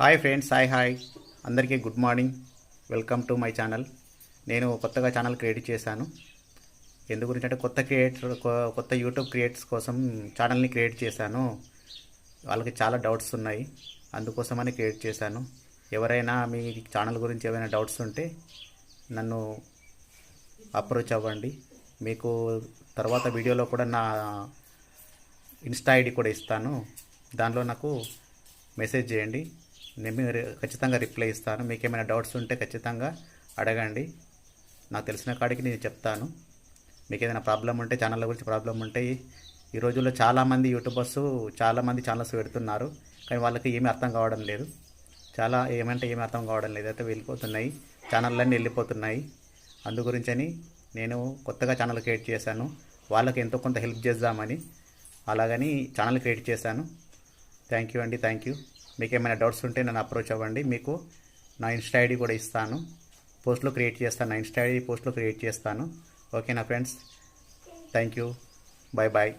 Hi friends hi hi అందరికీ good morning welcome to my channel నేను కొత్తగా channel create చేశాను. ఎందు గురించి అంటే కొత్త క్రియేటర్ కొ- కొత్త యూట్యూబ్ క్రియేటర్స్ కోసం ఛానల్ని క్రియేట్ చేశాను. వాళ్ళకి చాలా డౌట్స్ ఉన్నాయి. అందుకోసమని క్రియేట్ చేశాను. ఎవరైనా మీ ఛానల్ గురించి ఏమైనా డౌట్స్ ఉంటే నన్ను అప్రోచ్ అవ్వండి. మీకు తర్వాత వీడియోలో కూడా నా ఇన్స్టా ఐడి కూడా ఇస్తాను. దానిలో నాకు మెసేజ్ చేయండి. నేను ఖచ్చితంగా రిప్లై ఇస్తాను. మీకు ఏమైనా డౌట్స్ ఉంటే ఖచ్చితంగా అడగండి. నాకు తెలిసిన కాడికి నేను చెప్తాను. మీకు ఏదైనా ప్రాబ్లం ఉంటే ఛానల్ గురించి ప్రాబ్లం ఉంటే ఈ రోజుల్లో చాలామంది యూట్యూబర్స్ చాలామంది ఛానల్స్ పెడుతున్నారు. కానీ వాళ్ళకి ఏమీ అర్థం కావడం లేదు. చాలా ఏమంటే ఏమీ అర్థం కావడం లేదు. అయితే వెళ్ళిపోతున్నాయి. ఛానళ్ళన్నీ వెళ్ళిపోతున్నాయి. అందు గురించని నేను కొత్తగా ఛానల్ క్రియేట్ చేశాను. వాళ్ళకి ఎంతో కొంత హెల్ప్ చేద్దామని. అలాగని ఛానల్ క్రియేట్ చేశాను. థ్యాంక్ యూ అండి. Thank you. మీకు ఏమైనా డౌట్స్ ఉంటే నన్ను అప్రోచ్ అవ్వండి. మీకు నా ఇన్స్టా ఐడి కూడా ఇస్తాను. పోస్ట్లో క్రియేట్ చేస్తాను నా ఇన్స్టా ఐడి పోస్ట్లో క్రియేట్ చేస్తాను. ఓకేనా friends? Thank you. Bye bye